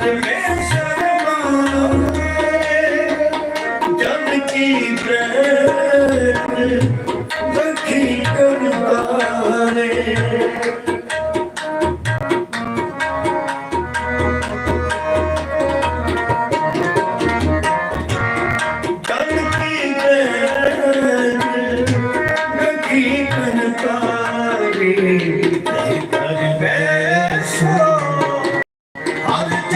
Yeah.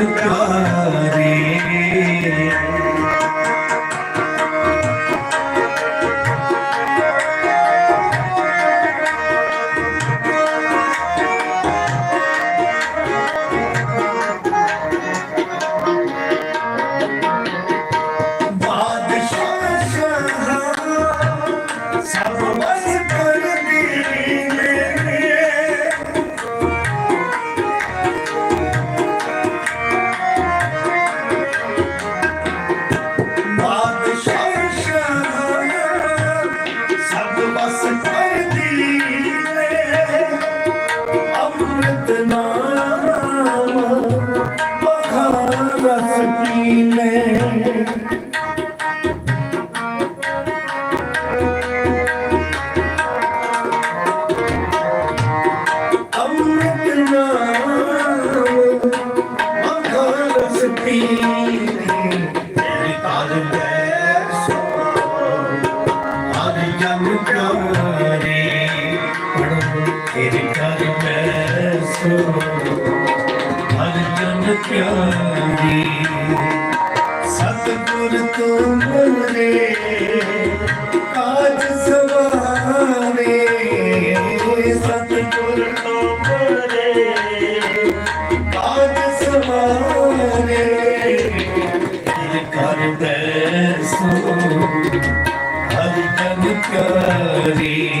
Thank you. ਸੋ ਹਰ ਜਨ ਪਿਆਰੀ ਸਤਿਗੁਰ ਤੋਂ ਮਨਰੇ ਕਾਜ ਸਵਾਰੇ ਸਤਿਗੁਰ ਤੋਂ ਮਨਰੇ ਕਾਜ ਸਵਾਰੇ ਕਰ ਦੇ ਸੋ ਹਰ ਜਨ ਪਿਆਰੀ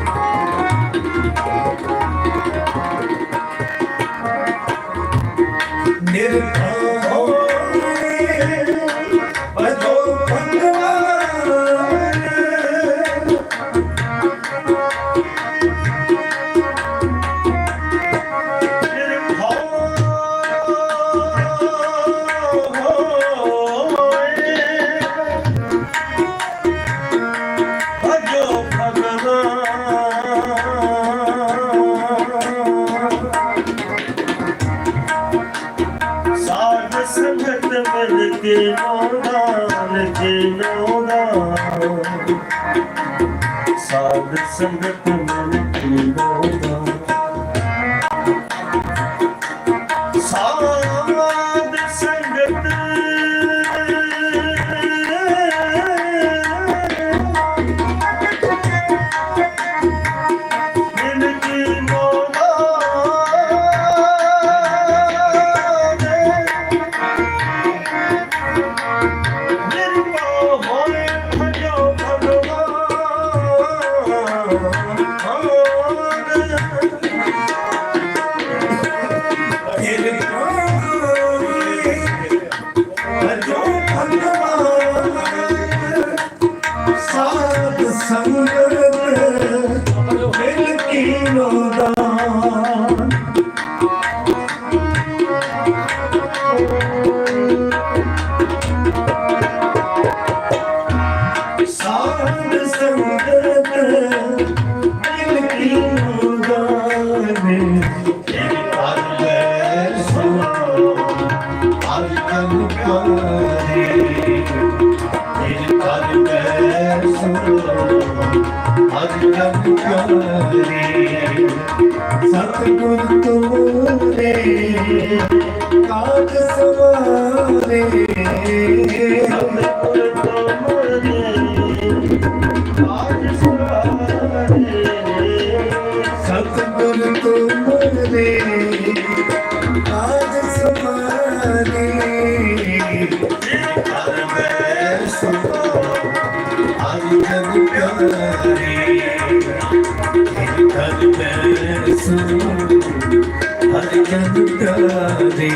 Sağlık sınıfı mümkün oldu ਸਤਿਗੁਰ ਤੁਮਰੇ ਕਾਜ ਸਮਾਰੇ। ਸਤਿਗੁਰ ਤੁਮਰੇ ਕਾਜ ਸਮਾਰੇ। ਸਤਿਗੁਰ ਤੁਮਰੇ ਕਾਜ ਸਵਾਰੇ ਹਰ ਮੈਂ ਹਰ ਜਨ ਪਿਆਰੇ ਹਰ ਮੈਂ ਸੋ ਹਰ ਜਨ ਪਿਆਰੇ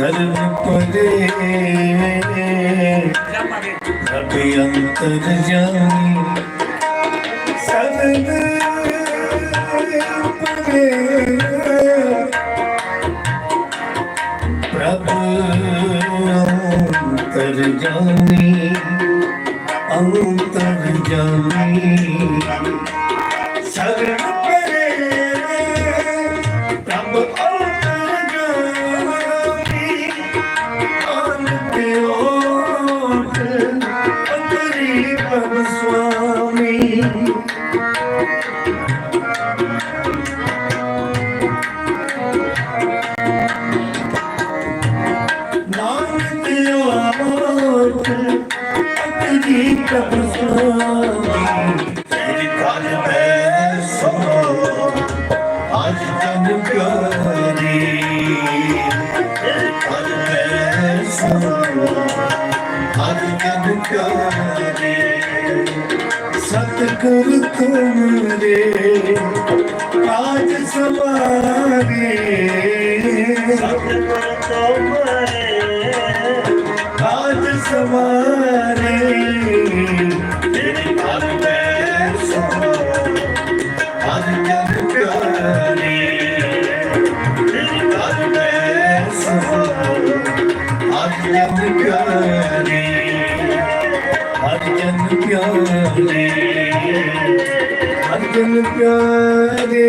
ਪਰੇ ਅਭੀ ਅੰਤਰ ਜਾਨੀ ਸਦਨ ਪਰੇ ਪ੍ਰਭ ਅੰਤਰ ਜਾਨੀ ਅੰਤਰ ਜਾਨੀ ਅੱਜ ਜਨ ਪਿਆਰੀ ਸਤਿਗੁਰ ਤੁਮਰੇ ਕਾਜ ਸਵਾਰੇ ਸਤਿਗੁਰ ਤੁਮਰੇ ਕਾਜ ਸਵਾਰੇ ਤੇਰੇ ਘਰ ਮੈਂ ਸੋ ਅੱਜ ਜਨ ਪਿਆਰੀ ਤੇਰੇ ਘਰ ਮੈਂ ਸੋ ਅੱਜ ਜਨ ਪਿਆਰੀ ਅੱਜ ਪਿਆਰੇ ਅੱਜ ਜਨ ਪਿਆਰੇ